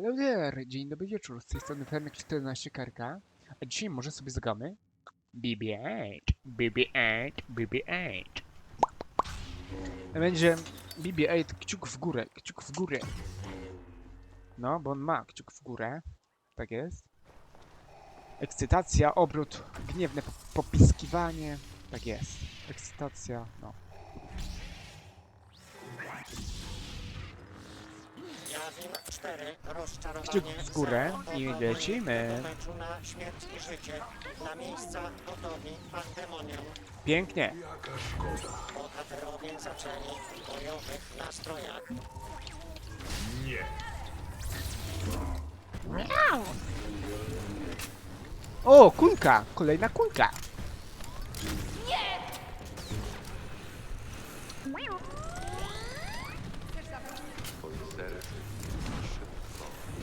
Hello there! Dzień dobry wieczór, z tej strony Fernek 14 Karka. A dzisiaj może sobie zagramy BB-8, BB-8, BB-8. Będzie BB-8 kciuk w górę, kciuk w górę. No, bo on ma kciuk w górę. Tak jest. Ekscytacja, obrót, gniewne po- popiskiwanie. Tak jest. Ekscytacja, no. Kciuk w górę i lecimy. Pięknie. Nie. O, kulka! Kolejna kulka!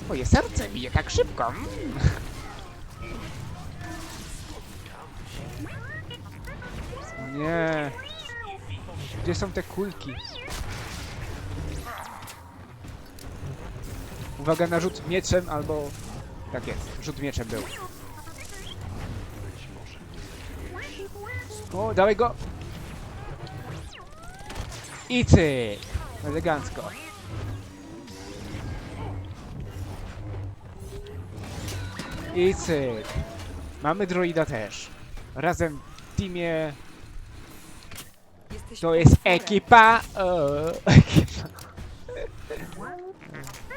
Twoje serce bije tak szybko. Mm. Nie. Gdzie są te kulki? Uwaga na rzut mieczem albo... Tak jest, rzut mieczem był. O, dawaj go! I cyk! Elegancko. I cyk. Mamy droida też. Razem w teamie Jesteś to jest potworem. ekipa. O, ekipa.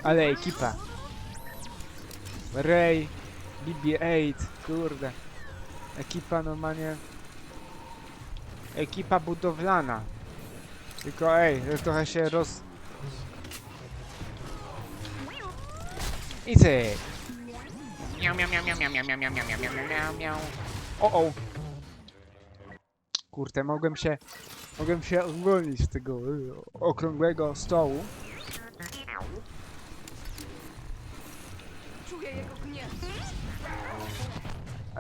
Ale ekipa. Ray, BB-8, kurde. Ekipa normalnie. Ekipa budowlana. Tylko ej, trochę się roz... I cyk. Miau, miau, miau, miau, miau, miau, miau, miau, miau, miau, miau, miau, miau. O, o. Kurde, mogłem się... Mogłem się uwolnić z tego y, okrągłego stołu. Czuję jego gniew.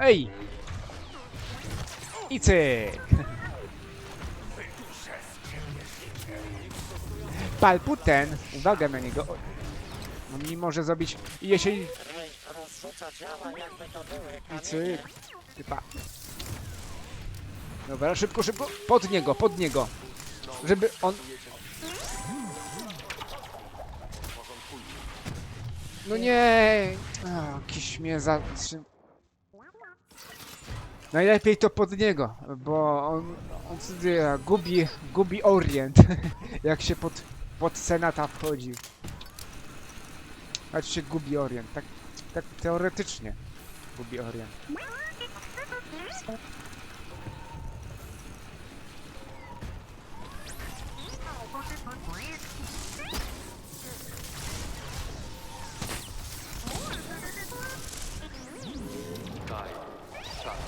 Ej! I cyk! Palputen! Uwaga na niego! On mi może zrobić... Jeśli... Rej rozrzuca ciała, jakby to były I kamienie. cyk! Typa. Dobra, szybko, szybko! Pod niego, pod niego! Żeby on... No nie! A, jakiś mnie zatrzym... Najlepiej to pod niego, bo on, on wtedy gubi, gubi orient, jak się pod, pod senata wchodzi. Znaczy się gubi orient, tak, tak teoretycznie gubi orient.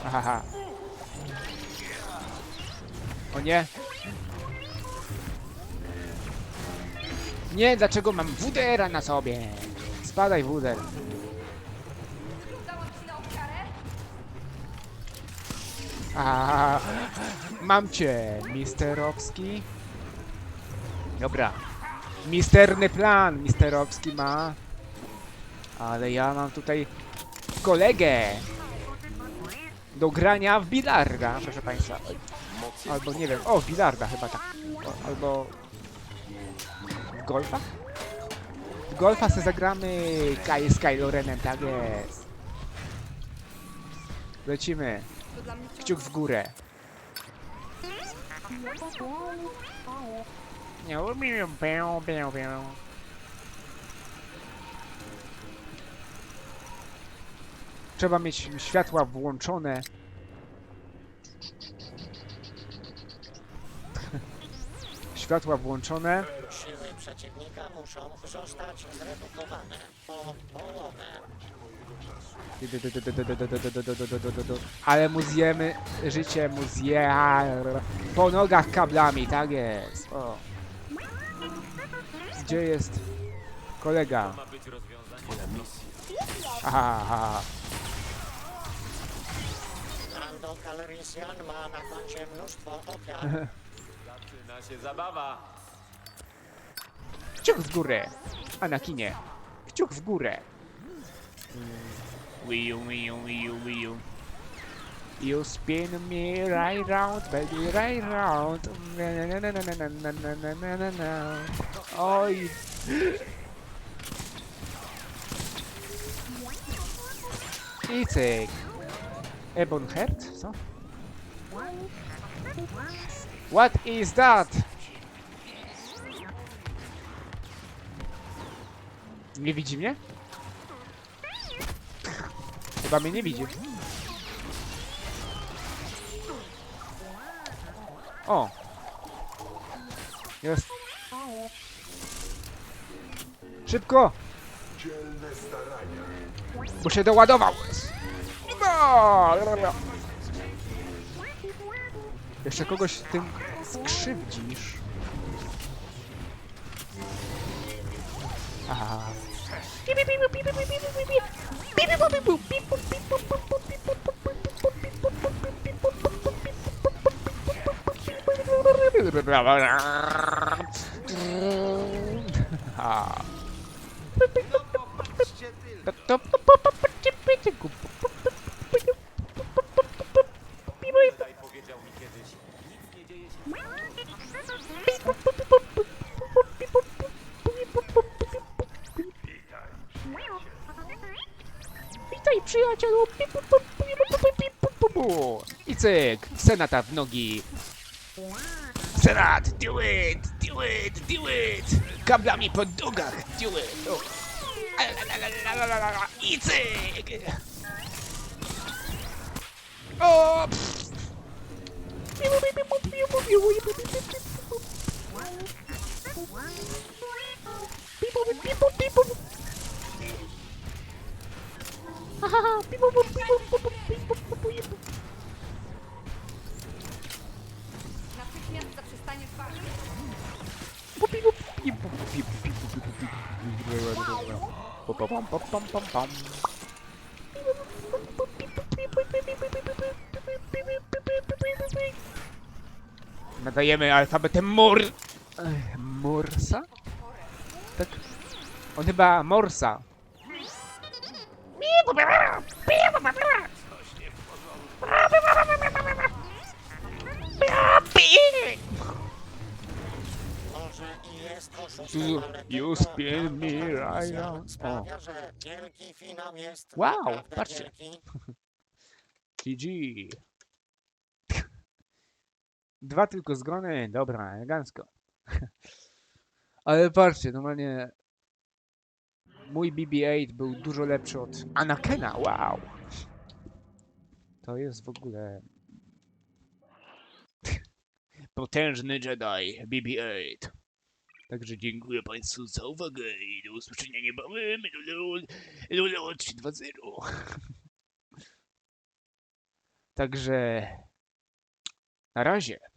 Ahaha. O nie. Nie, dlaczego mam wudera na sobie? Spadaj wuder. A, mam cię, misterowski. Dobra. Misterny plan misterowski ma. Ale ja mam tutaj kolegę. Do grania w bilarda, proszę państwa. Albo nie wiem, o, w bilarda chyba tak. Albo... W golfa? W golfa se zagramy Kai z Kylo Renem, tak jest. Lecimy. To dla mnie wciąż Kciuk w górę. Nie umiem, pię, pię, pię. Trzeba mieć światła włączone. Światła włączone. Przeciwnika muszą zostać zredukowane o połowę. Ale mu zjemy życie, mu zje... Po nogach kablami, tak jest. O. Gdzie jest kolega? Aha, aha. Lando Calrissian ma na koncie mnóstwo ofiar. Zaczyna się zabawa. Kciuk w górę. Anakinie. Kciuk w górę. Wiu, wiu, wiu, wiu. You spin me right round, baby, right round. Na, na, na, na, na, na, na, na, na, na, na. Oj. I cyk. Ebon Heart? Co? What is that? Nie widzi mnie? Chyba mnie nie widzi. O! Jest. Szybko! Bo się doładował. No! Jeszcze kogoś tym skrzywdzisz. Aha. Tutup. I cyk! Senata w nogi! Senat! Do it! Do it! Do it! Kablami po nogach! Do it! O. Alalalalala. I cyk! O! pff. Natychmiast zaprzestanie walki. Pom, pom, pom, pom, pom. Nadajemy alfabetem Mor... Ech, Morsa? Tak. On chyba Morsa. You tylko now. Sprawia, że wielki finał jest Wow, naprawdę patrzcie. GG. Dwa tylko zgony, dobra, elegancko. Ale patrzcie, normalnie mój BB-8 był dużo lepszy od Anakena, wow. To jest w ogóle potężny Jedi BB-8. Także dziękuję Państwu za uwagę i do usłyszenia niebawem. Lulu, Lulu 320. Także na razie.